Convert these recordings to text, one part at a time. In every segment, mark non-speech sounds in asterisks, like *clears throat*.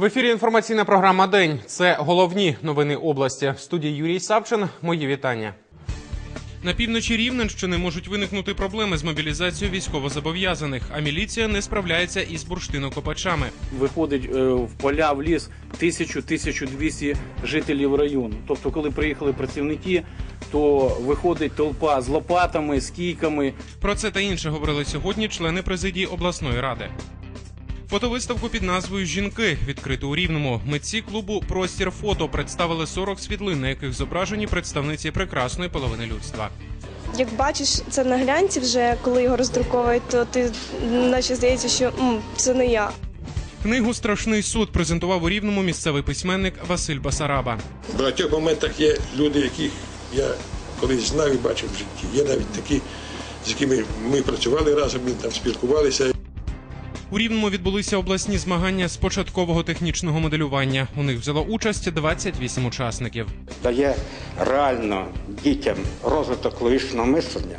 В ефірі інформаційна програма День. Це головні новини області. В студії Юрій Савчин. Мої вітання. На півночі Рівненщини можуть виникнути проблеми з мобілізацією військовозобов'язаних, а міліція не справляється із бурштинокопачами. виходить е, в поля, в ліс 1000-1200 жителів району. Тобто, коли приїхали працівники, то виходить толпа з лопатами, з кійками. Про це та інше говорили сьогодні члени президії обласної ради. Фотовиставку під назвою Жінки відкриту у рівному. Митці клубу Простір фото представили 40 світлин, на яких зображені представниці прекрасної половини людства. Як бачиш це на глянці, вже коли його роздруковують, то ти наче здається, що «М, це не я. Книгу Страшний суд презентував у рівному місцевий письменник Василь Басараба. В багатьох моментах є люди, яких я колись знав і бачив в житті. Є навіть такі, з якими ми працювали разом, ми там спілкувалися. У рівному відбулися обласні змагання з початкового технічного моделювання. У них взяло участь 28 учасників. дає реально дітям розвиток логічного мислення.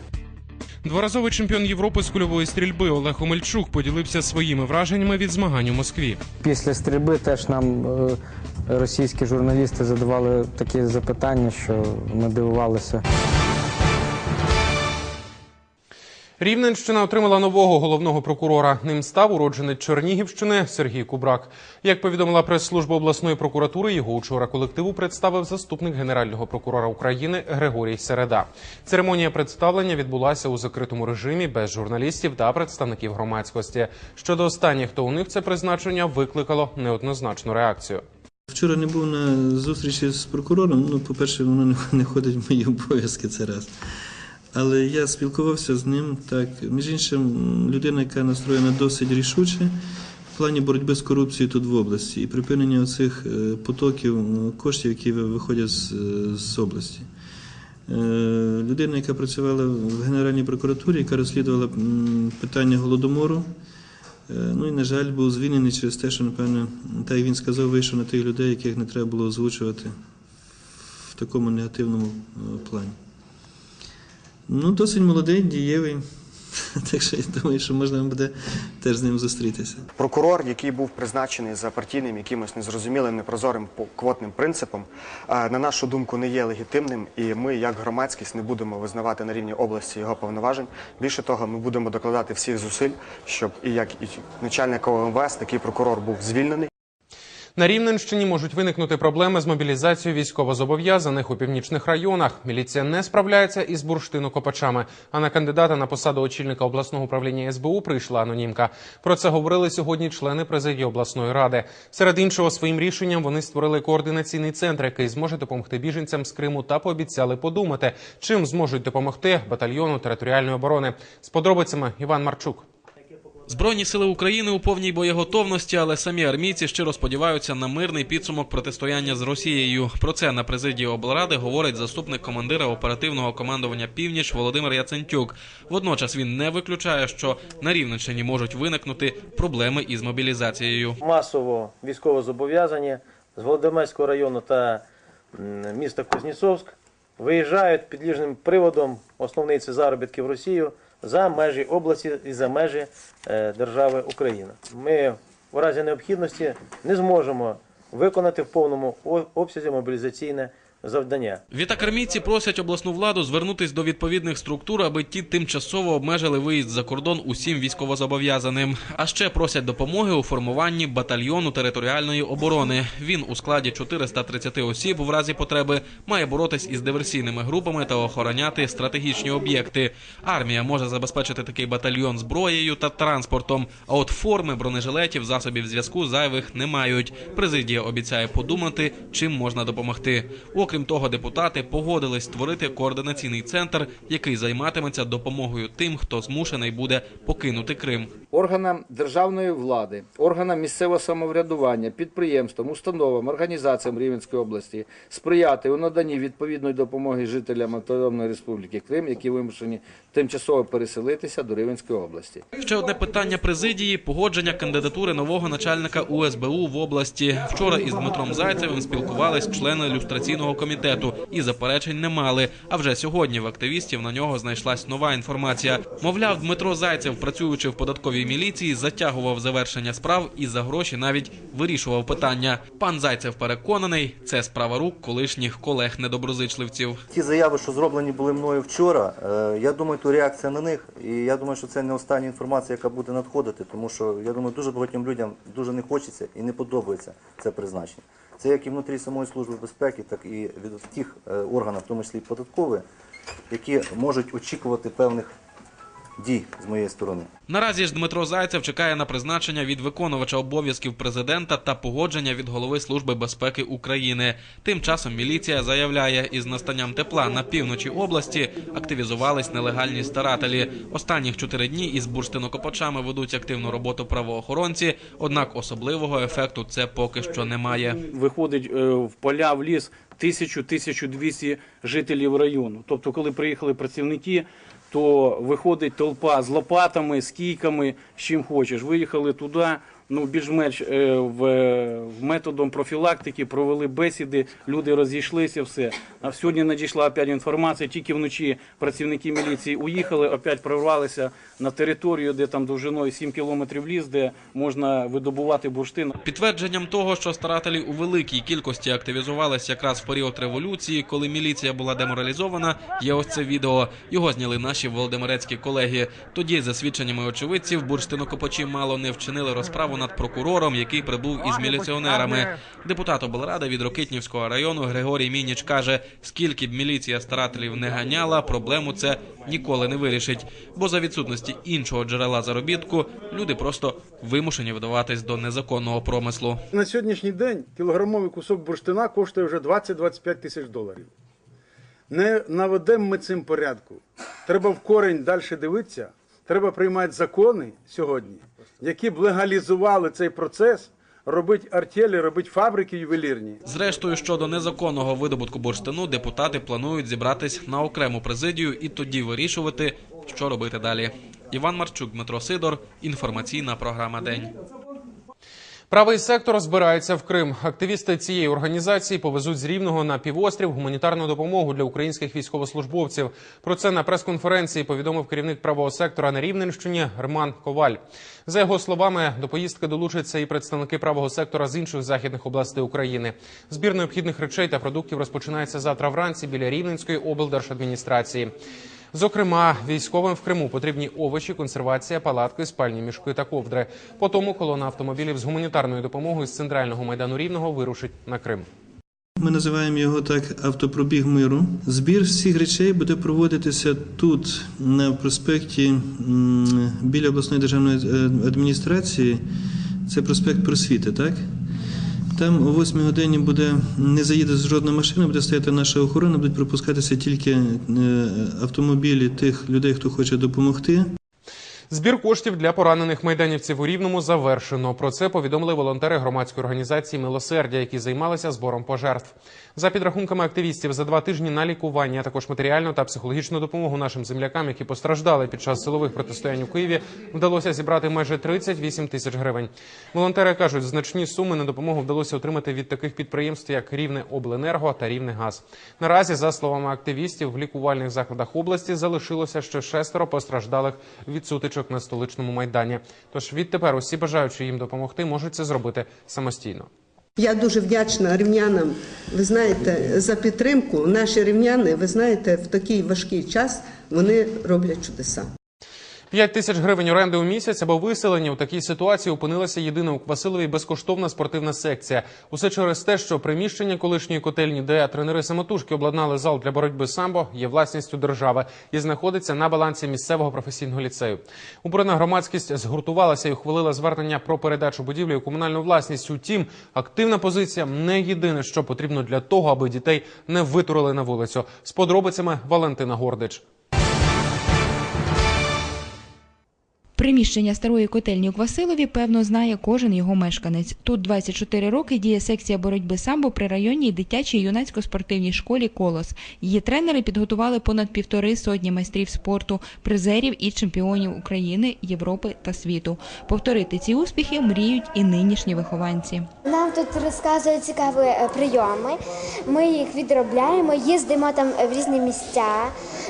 Дворазовий чемпіон Європи з кульової стрільби Олег Омельчук поділився своїми враженнями від змагань у Москві. Після стрільби теж нам е, російські журналісти задавали такі запитання, що ми дивувалися. Рівненщина отримала нового головного прокурора. Ним став уродженець Чернігівщини Сергій Кубрак. Як повідомила прес-служба обласної прокуратури, його учора колективу представив заступник генерального прокурора України Григорій Середа. Церемонія представлення відбулася у закритому режимі без журналістів та представників громадськості. Щодо останніх, то у них це призначення викликало неоднозначну реакцію. Вчора не був на зустрічі з прокурором. Ну, по-перше, воно не- входить в мої обов'язки це раз. Але я спілкувався з ним так. Між іншим, людина, яка настроєна досить рішуче в плані боротьби з корупцією тут в області і припинення оцих е, потоків е, коштів, які виходять з, е, з області. Людина, яка працювала в Генеральній прокуратурі, яка розслідувала питання голодомору. Ну і, на жаль, був звільнений через те, що, напевно, так як він сказав, вийшов на тих людей, яких не треба було озвучувати в такому негативному плані. Ну, досить молодий, дієвий. *laughs* Так що я думаю, що можна буде теж з ним зустрітися. Прокурор, який був призначений за партійним якимось незрозумілим, непрозорим квотним принципом, е, на нашу думку, не є легітимним, і ми, як громадськість, не будемо визнавати на рівні області його повноважень. Більше того, ми будемо докладати всіх зусиль, щоб і як і начальник ОМВС, такий прокурор був звільнений. На Рівненщині можуть виникнути проблеми з мобілізацією військовозобов'язаних у північних районах. Міліція не справляється із бурштинокопачами. А на кандидата на посаду очільника обласного управління СБУ прийшла анонімка. Про це говорили сьогодні члени президії обласної ради. Серед іншого, своїм рішенням вони створили координаційний центр, який зможе допомогти біженцям з Криму та пообіцяли подумати, чим зможуть допомогти батальйону територіальної оборони. З подробицями Іван Марчук. Збройні сили України у повній боєготовності, але самі армійці щиро сподіваються на мирний підсумок протистояння з Росією. Про це на президії облради говорить заступник командира оперативного командування Північ Володимир Яцентюк. Водночас він не виключає, що на Рівненщині можуть виникнути проблеми із мобілізацією. масово військовозобов'язані з Володимирського району та міста Кузнєцовськ виїжджають під ліжним приводом, основний це заробітки в Росію, за межі області і за межі е, держави Україна. Ми в разі необхідності не зможемо виконати в повному обсязі мобілізаційне завдання. Відтак армійці просять обласну владу звернутись до відповідних структур, аби ті тимчасово обмежили виїзд за кордон усім військовозобов'язаним. А ще просять допомоги у формуванні батальйону територіальної оборони. Він у складі 430 осіб в разі потреби має боротись із диверсійними групами та охороняти стратегічні об'єкти. Армія може забезпечити такий батальйон зброєю та транспортом. А от форми, бронежилетів, засобів зв'язку зайвих не мають. Президія обіцяє подумати, чим можна допомогти. Окрім того, депутати погодились створити координаційний центр, який займатиметься допомогою тим, хто змушений буде покинути Крим. органам державної влади, органам місцевого самоврядування, підприємствам, установам, організаціям Рівненської області сприяти у наданні відповідної допомоги жителям Автономної Республіки Крим, які вимушені тимчасово переселитися до Рівненської області. Ще одне питання президії погодження кандидатури нового начальника УСБУ в області. Вчора із Дмитром Зайцевим спілкувались члени люстраційного комітету і заперечень не мали. А вже сьогодні в активістів на нього знайшлась нова інформація. Мовляв, Дмитро Зайцев, працюючи в податковій міліції, затягував завершення справ і за гроші навіть вирішував питання. Пан Зайцев переконаний, це справа рук колишніх колег-недоброзичливців. Ті заяви, що зроблені були мною вчора, е, я думаю, то реакція на них. І я думаю, що це не остання інформація, яка буде надходити, тому що я думаю, дуже багатьом людям дуже не хочеться і не подобається це призначення. Це як і внутрі самої служби безпеки, так і від тих е, органів, в тому числі і податкових, які можуть очікувати певних дій з моєї сторони. Наразі ж Дмитро Зайцев чекає на призначення від виконувача обов'язків президента та погодження від голови Служби безпеки України. Тим часом міліція заявляє, із настанням тепла на півночі області активізувались нелегальні старателі. Останніх чотири дні із бурштинокопачами ведуть активну роботу правоохоронці. Однак особливого ефекту це поки що немає. Виходить е, в поля, в ліс 1000-1200 жителів району. Тобто, коли приїхали працівники, то виходить толпа з лопатами, з кійками, з чим хочеш. Виїхали туди, ну більш-менш е, в, в методом профілактики провели бесіди, люди розійшлися, все. А сьогодні надійшла опять інформація, тільки вночі працівники міліції уїхали, опять прорвалися на територію, де там довжиною 7 кілометрів ліс, де можна видобувати бурштин. Підтвердженням того, що старателі у великій кількості активізувались якраз в період революції, коли міліція була деморалізована, є ось це відео. Його зняли наші володимирецькі колеги. Тоді, за свідченнями очевидців, бурштинокопачі мало не вчинили розправу над прокурором, який прибув із міліціонерами. Депутат облради від Рокитнівського району Григорій Мініч каже, скільки б міліція старателів не ганяла, проблему це ніколи не вирішить. Бо за відсутності іншого джерела заробітку люди просто вимушені вдаватись до незаконного промислу. На сьогоднішній день кілограмовий кусок бурштина коштує вже 20-25 тисяч доларів. Не наведемо ми цим порядку. Треба в корень далі дивитися. Треба приймати закони сьогодні, які б легалізували цей процес, Робить артелі, робить фабрики ювелірні. Зрештою, щодо незаконного видобутку бурштину, депутати планують зібратись на окрему президію і тоді вирішувати, що робити далі. Іван Марчук, Дмитро Сидор. Інформаційна програма День. Правий сектор збирається в Крим. Активісти цієї організації повезуть з Рівного на півострів гуманітарну допомогу для українських військовослужбовців. Про це на прес-конференції повідомив керівник правого сектора на Рівненщині Роман Коваль. За його словами, до поїздки долучаться і представники правого сектора з інших західних областей України. Збір необхідних речей та продуктів розпочинається завтра вранці біля Рівненської облдержадміністрації. Зокрема, військовим в Криму потрібні овочі, консервація, палатки, спальні мішки та ковдри. По тому колона автомобілів з гуманітарною допомогою з центрального майдану рівного вирушить на Крим. Ми називаємо його так автопробіг миру. Збір всіх речей буде проводитися тут, на проспекті біля обласної державної е, адміністрації. Це проспект Просвіти, так? Там о 8 годині буде не заїде жодна машина, буде стояти наша охорона, будуть пропускатися тільки е, автомобілі тих людей, хто хоче допомогти. Збір коштів для поранених майданівців у Рівному завершено. Про це повідомили волонтери громадської організації Милосердя, які займалися збором пожертв. За підрахунками активістів, за два тижні на лікування, а також матеріальну та психологічну допомогу нашим землякам, які постраждали під час силових протистоянь у Києві, вдалося зібрати майже 38 тисяч гривень. Волонтери кажуть, значні суми на допомогу вдалося отримати від таких підприємств, як Рівне Обленерго та Рівне Газ. Наразі, за словами активістів, в лікувальних закладах області залишилося ще шестеро постраждалих від на столичному майдані. Тож відтепер усі бажаючи їм допомогти, можуть це зробити самостійно. Я дуже вдячна рівнянам. Ви знаєте, за підтримку. Наші рівняни, ви знаєте, в такий важкий час вони роблять чудеса. 5 тисяч гривень оренди у місяць або виселення у такій ситуації опинилася єдина у Квасилові безкоштовна спортивна секція. Усе через те, що приміщення колишньої котельні, де тренери самотужки обладнали зал для боротьби самбо, є власністю держави і знаходиться на балансі місцевого професійного ліцею. Уборна громадськість згуртувалася і ухвалила звернення про передачу будівлі у комунальну власність. Утім, активна позиція не єдине, що потрібно для того, аби дітей не витурили на вулицю. З подробицями Валентина Гордич. Приміщення старої котельні у Квасилові, певно, знає кожен його мешканець. Тут 24 роки діє секція боротьби самбо при районній дитячій юнацько-спортивній школі Колос. Її тренери підготували понад півтори сотні майстрів спорту, призерів і чемпіонів України, Європи та світу. Повторити ці успіхи мріють і нинішні вихованці. Нам тут розказують цікаві е, прийоми. Ми їх відробляємо, їздимо там в різні місця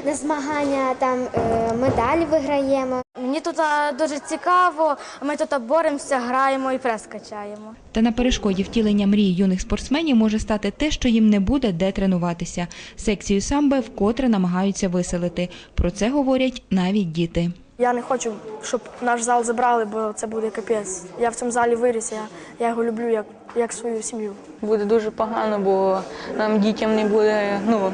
на змагання, там е, медалі виграємо. Мені тут дуже цікаво. Ми тут боремося, граємо і прес качаємо. Та на перешкоді втілення мрій юних спортсменів може стати те, що їм не буде де тренуватися. Секцію самбо вкотре намагаються виселити. Про це говорять навіть діти. Я не хочу, щоб наш зал забрали, бо це буде капець. Я в цьому залі виріс, я, я його люблю як, як свою сім'ю. Буде дуже погано, бо нам дітям не буде ну,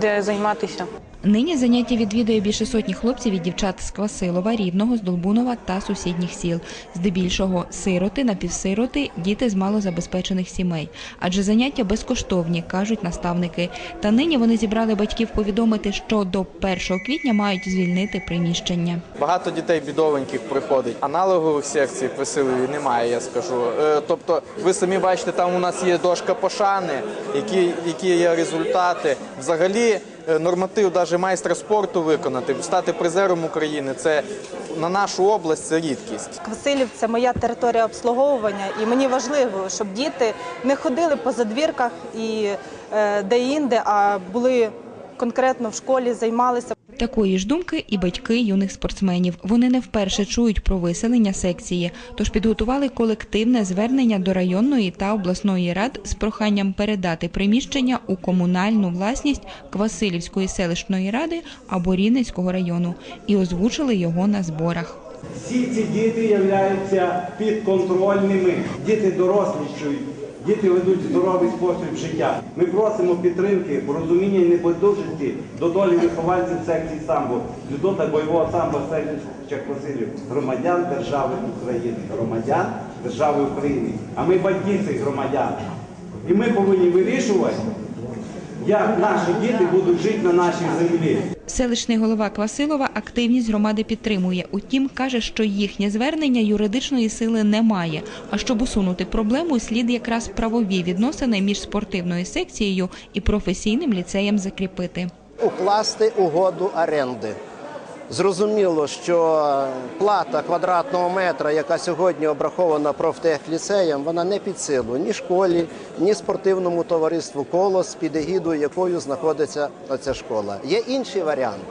де займатися. Нині заняття відвідує більше сотні хлопців і дівчат з Квасилова, Рівного, з Долбунова та сусідніх сіл. Здебільшого сироти, напівсироти, діти з малозабезпечених сімей. Адже заняття безкоштовні, кажуть наставники. Та нині вони зібрали батьків повідомити, що до 1 квітня мають звільнити приміщення. Багато дітей бідовеньких приходить. Аналогових секцій в Васильові немає, я скажу. Е, Тобто, ви самі бачите, там у нас є дошка пошани, які, які є результати. Взагалі, норматив навіть майстра спорту виконати, стати призером України. Це на нашу область це рідкість. Василів це моя територія обслуговування, і мені важливо, щоб діти не ходили по задвірках і е, де-інде, а були конкретно в школі, займалися. Такої ж думки і батьки юних спортсменів. Вони не вперше чують про виселення секції, тож підготували колективне звернення до районної та обласної рад з проханням передати приміщення у комунальну власність Квасилівської селищної ради або Рівненського району і озвучили його на зборах. Всі ці діти являються підконтрольними. Діти дорослішують, діти ведуть здоровий спосіб життя. Ми просимо підтримки, розуміння і небайдужості до долі вихованців секції самбо, дзюдо та бойового самбо Сергія Васильів, громадян держави України, громадян держави України. А ми батьки громадян. І ми повинні вирішувати, як наші діти будуть жити на нашій землі. Селищний голова Квасилова активність громади підтримує. Утім, каже, що їхнє звернення юридичної сили немає. А щоб усунути проблему, слід якраз правові відносини між спортивною секцією і професійним ліцеєм закріпити. укласти угоду оренди. Зрозуміло, що плата квадратного метра, яка сьогодні обрахована профтехліцеєм, вона не під силу ні школі, ні спортивному товариству колос, під егідою якою знаходиться оця школа. Є інший варіант.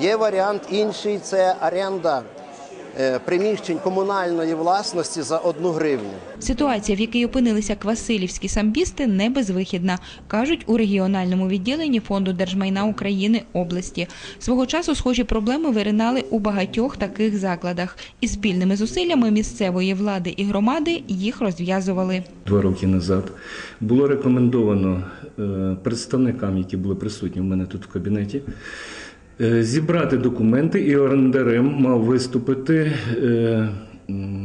Є варіант інший це оренда приміщень комунальної власності за одну гривню. Ситуація, в якій опинилися квасилівські самбісти, не безвихідна, кажуть у регіональному відділенні фонду держмайна України області. Свого часу схожі проблеми виринали у багатьох таких закладах, і спільними зусиллями місцевої влади і громади їх розв'язували. Два роки назад було рекомендовано е, представникам, які були присутні в мене тут в кабінеті, е, зібрати документи, і орендарем мав виступити е,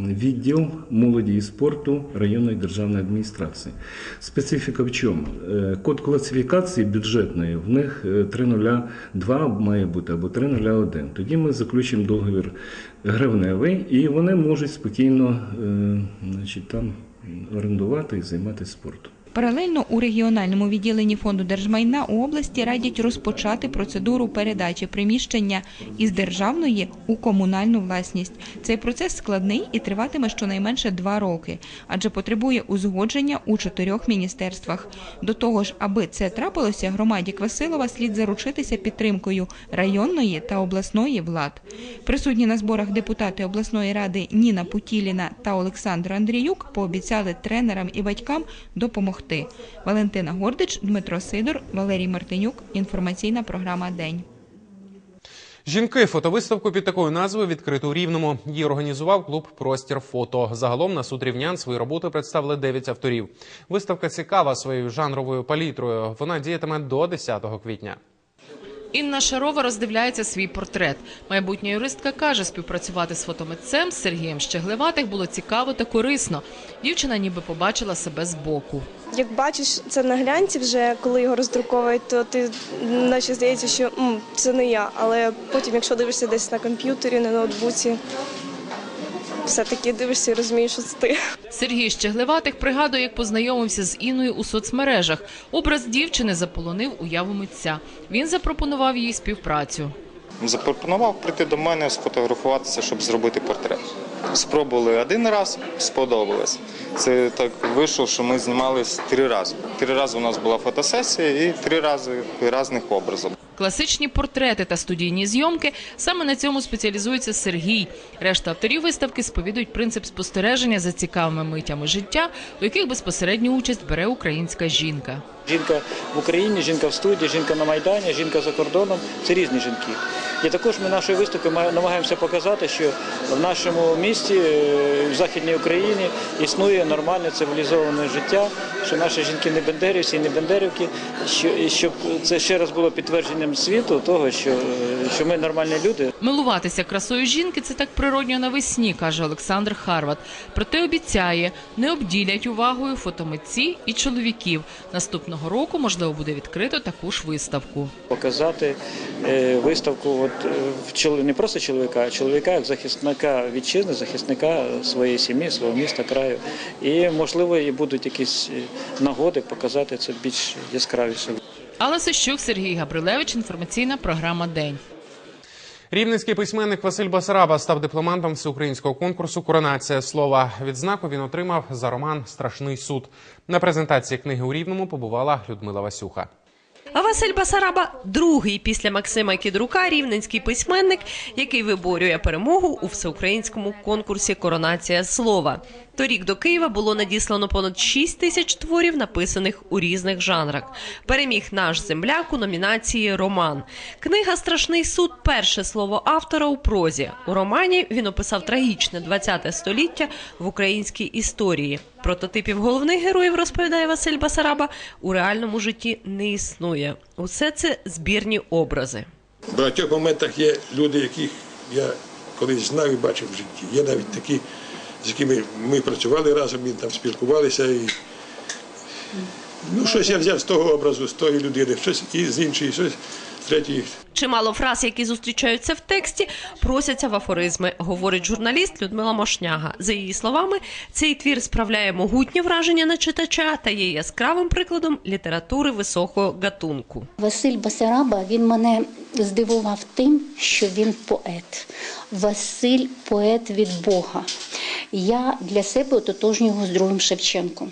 відділ молоді і спорту районної державної адміністрації. Специфіка в чому? Е, Код класифікації бюджетної в них е, 302 має бути або 301. Тоді ми заключимо договір гривневий, і вони можуть спокійно е, значить, там орендувати і займатися спортом. Паралельно у регіональному відділенні фонду держмайна у області радять розпочати процедуру передачі приміщення із державної у комунальну власність. Цей процес складний і триватиме щонайменше два роки, адже потребує узгодження у чотирьох міністерствах. До того ж, аби це трапилося, громаді Квасилова слід заручитися підтримкою районної та обласної влад. Присутні на зборах депутати обласної ради Ніна Путіліна та Олександр Андріюк пообіцяли тренерам і батькам допомогти. Валентина Гордич, Дмитро Сидор, Валерій Мартинюк. Інформаційна програма День. Жінки фотовиставку під такою назвою відкриту у Рівному. Її організував клуб Простір фото. Загалом на суд рівнян свої роботи представили 9 авторів. Виставка цікава своєю жанровою палітрою. Вона діятиме до 10 квітня. Інна Шарова роздивляється свій портрет. Майбутня юристка каже, співпрацювати з фотомитцем Сергієм Щеглеватих було цікаво та корисно. Дівчина ніби побачила себе збоку. Як бачиш це на глянці, вже коли його роздруковують, то ти наче здається, що «М, це не я. Але потім, якщо дивишся десь на комп'ютері, на ноутбуці, все-таки дивишся і розумієш, що це ти. Сергій Щеглеватих пригадує, як познайомився з Інною у соцмережах. Образ дівчини заполонив уяву митця. Він запропонував їй співпрацю. Запропонував прийти до мене, сфотографуватися, щоб зробити портрет. Спробували один раз, сподобалось. Це так вийшло, що ми знімались три рази. Три рази у нас була фотосесія і три рази різних образів. Класичні портрети та студійні зйомки саме на цьому спеціалізується Сергій. Решта авторів виставки сповідують принцип спостереження за цікавими митями життя, у яких безпосередню участь бере українська жінка. Жінка в Україні, жінка в студії, жінка на Майдані, жінка за кордоном це різні жінки. І також ми нашою виставкою намагаємося показати, що в нашому місті, е, в Західній Україні, існує нормальне цивілізоване життя, що наші жінки не бендерівці не бендерівки, що, щоб це ще раз було підтвердженням світу того, що, е, що ми нормальні люди. Милуватися красою жінки це так природньо навесні, каже Олександр Харват. Проте обіцяє, не обділять увагою фотомитці і чоловіків. Наступного року можливо буде відкрито таку ж виставку. Показати е, виставку от, е, не просто чоловіка, а чоловіка як захисника вітчизни, захисника своєї сім'ї, свого міста, краю. І можливо і будуть якісь нагоди показати це більш яскравіше. Алла Сищук, Сергій Габрилевич. Інформаційна програма День. Рівненський письменник Василь Басараба став дипломантом всеукраїнського конкурсу Коронація слова. Відзнаку він отримав за роман Страшний суд. На презентації книги у Рівному побувала Людмила Васюха. А Василь Басараба другий після Максима Кідрука рівненський письменник, який виборює перемогу у всеукраїнському конкурсі Коронація слова. Торік до Києва було надіслано понад 6 тисяч творів, написаних у різних жанрах. Переміг наш земляк у номінації Роман. Книга Страшний суд перше слово автора у прозі. У романі він описав трагічне 20-те століття в українській історії. Прототипів головних героїв, розповідає Василь Басараба, у реальному житті не існує. Усе це збірні образи. В багатьох моментах є люди, яких я колись знав і бачив в житті. Є навіть такі, з якими ми працювали разом, ми там спілкувалися. І... Ну, щось я взяв з того образу, з тої людини, щось і з іншої, щось з третьої. Чимало фраз, які зустрічаються в тексті, просяться в афоризми, говорить журналіст Людмила Мошняга. За її словами, цей твір справляє могутнє враження на читача та є яскравим прикладом літератури високого гатунку. Василь Басараба він мене здивував тим, що він поет. Василь поет від Бога. Я для себе ототожнюю його з другим Шевченком.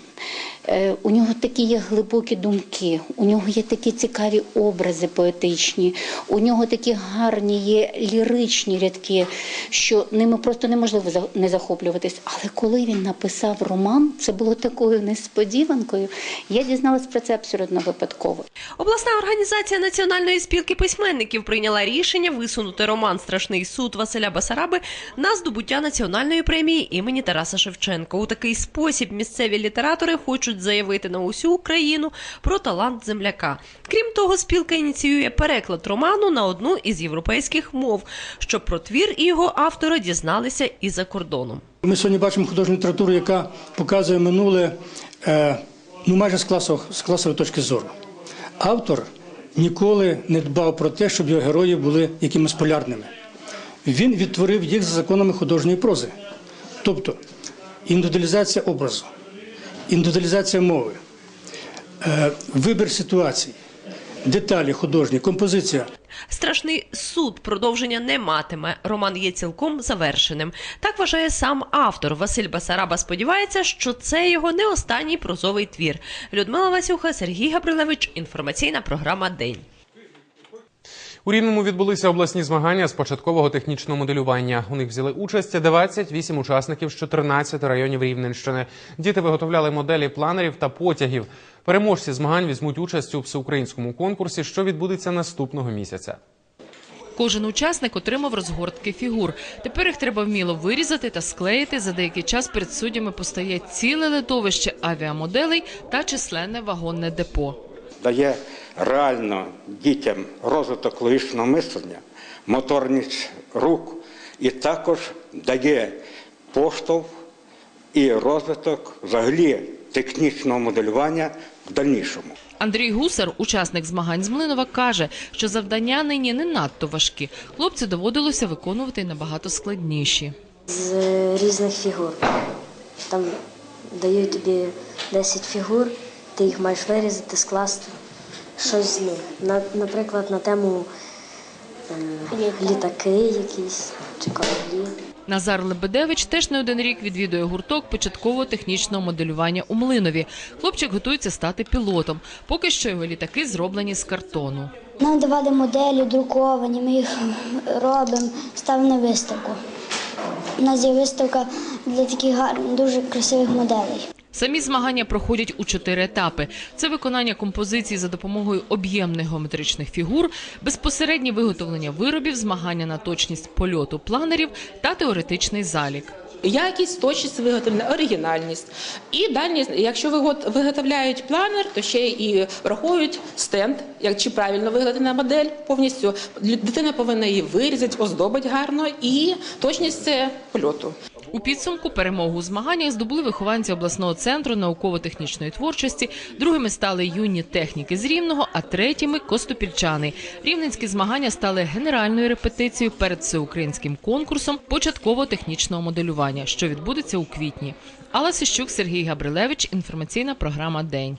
Е, У нього такі є глибокі думки, у нього є такі цікаві образи поетичні, у нього такі гарні є ліричні рядки, що ними просто неможливо не захоплюватись. Але коли він написав роман, це було такою несподіванкою. Я дізналась про це абсолютно випадково. Обласна організація Національної спілки письменників прийняла рішення висунути роман Страшний суд Василя Басараби на здобуття національної премії імені Тараса Шевченка. У такий спосіб місцеві літератори хочуть заявити на усю Україну про талант земляка. Крім того, спілка ініціює переклад роману на одну із європейських мов, щоб про твір і його автора дізналися і за кордоном. Ми сьогодні бачимо художню літературу, яка показує минуле е, ну, майже з, класу, з класової точки зору. Автор ніколи не дбав про те, щоб його герої були якимись полярними. Він відтворив їх за законами художньої прози. Тобто індивідуалізація образу, індивідуалізація мови, е, вибір ситуацій, деталі художні, композиція. Страшний суд продовження не матиме. Роман є цілком завершеним. Так вважає сам автор. Василь Басараба сподівається, що це його не останній прозовий твір. Людмила Васюха, Сергій Габрилевич. Інформаційна програма День. У Рівному відбулися обласні змагання з початкового технічного моделювання. У них взяли участь 28 учасників з 14 районів Рівненщини. Діти виготовляли моделі планерів та потягів. Переможці змагань візьмуть участь у всеукраїнському конкурсі, що відбудеться наступного місяця. Кожен учасник отримав розгортки фігур. Тепер їх треба вміло вирізати та склеїти. За деякий час перед суддями постає ціле литовище авіамоделей та численне вагонне депо. Дає реально дітям розвиток логічного мислення, моторність рук і також дає поштовх і розвиток взагалі технічного моделювання в дальнішому. Андрій Гусар, учасник змагань з Млинова, каже, що завдання нині не надто важкі. Хлопцю доводилося виконувати набагато складніші. з різних фігур. Там дають тобі 10 фігур, ти їх маєш вирізати, скласти щось з них. На, наприклад, на тему е, літаки якісь чи кораблі. Назар Лебедевич теж не один рік відвідує гурток початкового технічного моделювання у Млинові. Хлопчик готується стати пілотом. Поки що його літаки зроблені з картону. Нам давали моделі друковані, ми їх робимо, ставимо на виставку. У нас є виставка для таких гарних, дуже красивих моделей. Самі змагання проходять у чотири етапи: це виконання композицій за допомогою об'ємних геометричних фігур, безпосереднє виготовлення виробів, змагання на точність польоту планерів та теоретичний залік. Якість, точність виготовлення, оригінальність. І далі, якщо вигот- виготовляють планер, то ще і враховують стенд, як чи правильно виготовлена модель повністю. Дитина повинна її вирізати, оздобити гарно і точність це польоту. У підсумку перемогу у змаганнях здобули вихованці обласного центру науково-технічної творчості. Другими стали юні техніки з Рівного, а третіми костопільчани. Рівненські змагання стали генеральною репетицією перед всеукраїнським конкурсом початково-технічного моделювання, що відбудеться у квітні. Алла Сищук, Сергій Габрилевич. Інформаційна програма День.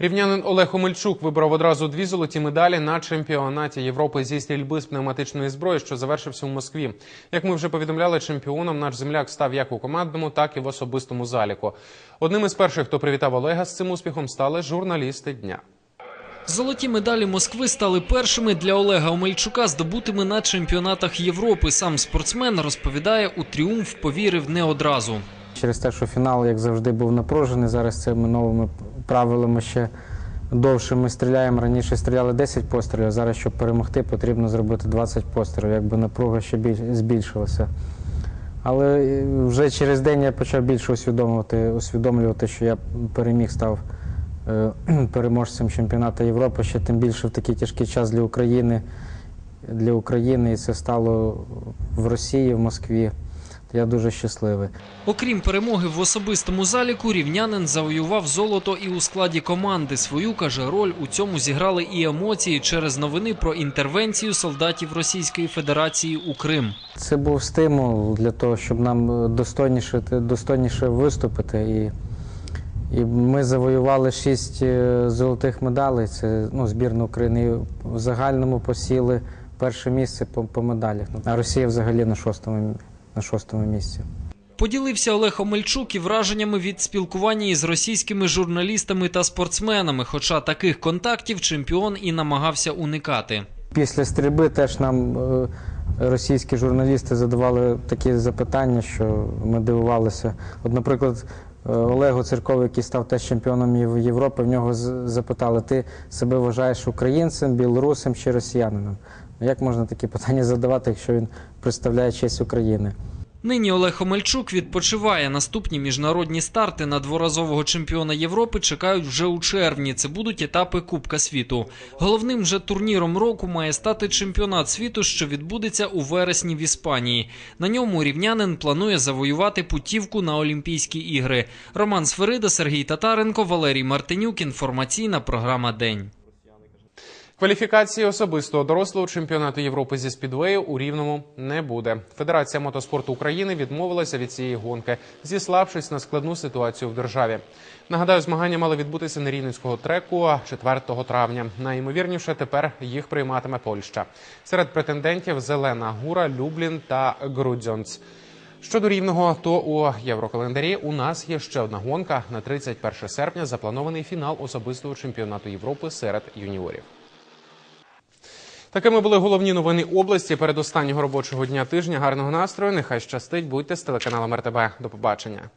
Рівнянин Олег Омельчук вибрав одразу дві золоті медалі на чемпіонаті Європи зі стрільби з пневматичної зброї, що завершився у Москві. Як ми вже повідомляли, чемпіоном наш земляк став як у командному, так і в особистому заліку. Одним із перших, хто привітав Олега з цим успіхом, стали журналісти дня. Золоті медалі Москви стали першими для Олега Омельчука, здобутими на чемпіонатах Європи. Сам спортсмен розповідає, у тріумф повірив не одразу. Через те, що фінал, як завжди, був напружений. Зараз цими новими правилами ще довше ми стріляємо. Раніше стріляли 10 пострілів. Зараз, щоб перемогти, потрібно зробити 20 пострілів. Якби напруга ще більш збільшилася. Але е, вже через день я почав більше усвідомлювати, усвідомлювати, що я переміг став е, *clears throat* переможцем чемпіонату Європи, ще тим більше в такий тяжкий час для України. Для України і це стало в Росії, в Москві. Я дуже щасливий. Окрім перемоги в особистому заліку, рівнянин завоював золото і у складі команди. Свою каже, роль у цьому зіграли і емоції через новини про інтервенцію солдатів Російської Федерації у Крим. Це був стимул для того, щоб нам достойніше, достойніше виступити. І, і ми завоювали шість е, золотих медалей. Це ну, збірна України. І в загальному посіли перше місце по, по медалях. А Росія взагалі на шостому, на шостому місці. Поділився Олег Омельчук і враженнями від спілкування із російськими журналістами та спортсменами. Хоча таких контактів чемпіон і намагався уникати. Після стрільби теж нам е, російські журналісти задавали такі запитання, що ми дивувалися. От, наприклад, е, Олегу Циркову, який став теж чемпіоном Європи, в нього запитали: ти себе вважаєш українцем, білорусом чи росіянином? Ну, Як можна такі питання задавати, якщо він представляє честь України? Нині Олег Омельчук відпочиває. Наступні міжнародні старти на дворазового чемпіона Європи чекають вже у червні. Це будуть етапи Кубка світу. Головним же турніром року має стати чемпіонат світу, що відбудеться у вересні в Іспанії. На ньому рівнянин планує завоювати путівку на Олімпійські ігри. Роман Сферида, Сергій Татаренко, Валерій Мартинюк. Інформаційна програма День. Кваліфікації особистого дорослого чемпіонату Європи зі спідвею у Рівному не буде. Федерація мотоспорту України відмовилася від цієї гонки, зіславшись на складну ситуацію в державі. Нагадаю, змагання мали відбутися на рівненського треку 4 травня. Найімовірніше тепер їх прийматиме Польща. Серед претендентів Зелена Гура, Люблін та Грудзьонц. Щодо рівного, то у єврокалендарі у нас є ще одна гонка на 31 серпня. Запланований фінал особистого чемпіонату Європи серед юніорів. Такими були головні новини області перед останнього робочого дня тижня. Гарного настрою. Нехай щастить. Будьте з телеканалом РТБ. До побачення.